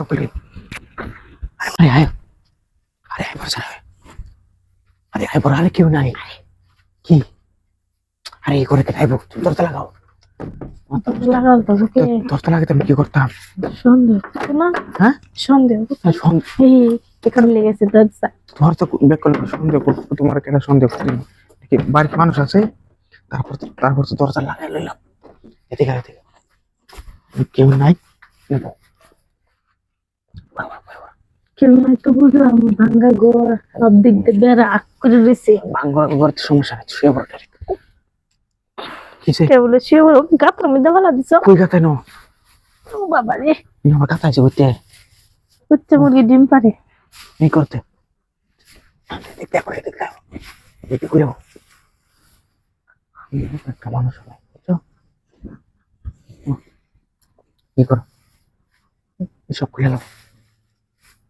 চুপলি আরে আয় আরে আয় বলছে আরে আয় বড় আরে কেউ নাই। কি? আরে এই করে কেটে আইব। তুমি দরজা লাগাও। লাগাল তো তোকে তো- দরজা লাগাতে আমি কি করতাম? সন্দেহ করতো না? হ্যাঁ? সন্দেহ করতো। আর সন- এই এখানে লেগেছে দরজা? তোমার তো সন্দেহ করব। তোমার কেন সন্দেহ করি কি বাড়িতে মানুষ আছে তারপর তারপর তো দরজা লাগাই লইলাম। এদিকে কেউ নাই? নেব। তো বুঝলাম ভাঙ্গা ঘর সব দিক দিয়ে বেড়া করে রয়েছে। ভাঙ্গর ঘরে সমস্যা নেই শুয়ে পড়ো। কিসে কে বলে শুয়ে গাতার মধ্যে দিছ। কই নো? ও বাবা রে। বুঝতে উচ্চ মুরগি ডিম পারে এই করতে। দেখতে দেখো দেখতে দেখতে করে একটা মানুষ হুম। কি করো? সব খুলে নাও।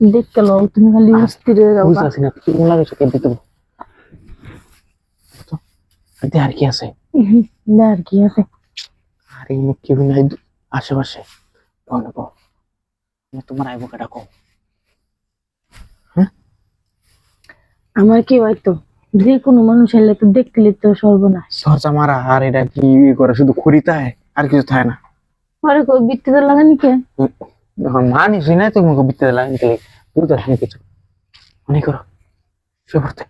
দেখতে তুমি খালি অস্থির হয়ে না কি লাগে দিতে আর কি আছে? না আর কি আছে। আর এমনি কেউ নাই দু- আশেপাশে? তোমার আইবো কেটা কম আমার কি হয়তো যে কোনো মানুষ এলে তো দেখলে তো সর্বনাশ। দরজা মারা আর এটা কি করে শুধু খুরিতায় আর কিছু থাকে না। পরে কই বিত্তে লাগানি কে গেলে বুঝতে পারছি না কিছু? মনে করো। শুয়ে পড়তে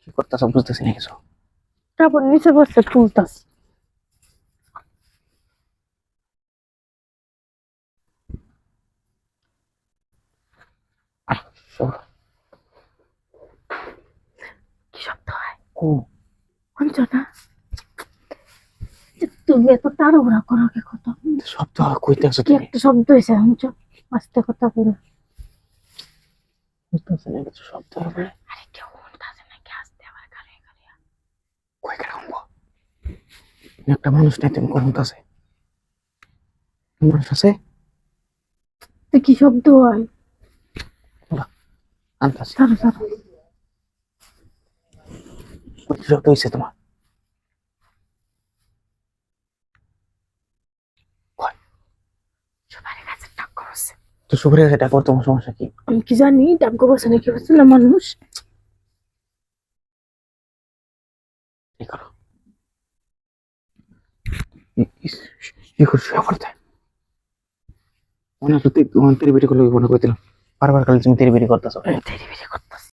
কি করতেছ বুঝতেছি না কিছু তারপর নিচে বসে তুলতাস শো। কি শব্দ হয়? না? তুমি এত তাড়াহুড়া করো কে কত শব্দ কইতেছো কি একটা শব্দ হয়েছে শুনছো? আস্তে কথা বুঝতেছি না কিছু শব্দ হবে? আরে কেউ আস্তে গাড়ি কই কেন শুনব একটা মানুষ নাই তুমি কোন মানুষ আছে? তো কি শব্দ হয়? আনতাছি। সারো শব্দ হয়েছে তোমার। তো সুপারি এটা তোমার সমস্যা কি? আমি কি জানি ডাক করছে নাকি হচ্ছে না মানুষ মনে তেরি বেরি করলে মনে বারবার কালে তুমি তেরি বেরি করতেছো। তেরি বেরি করতে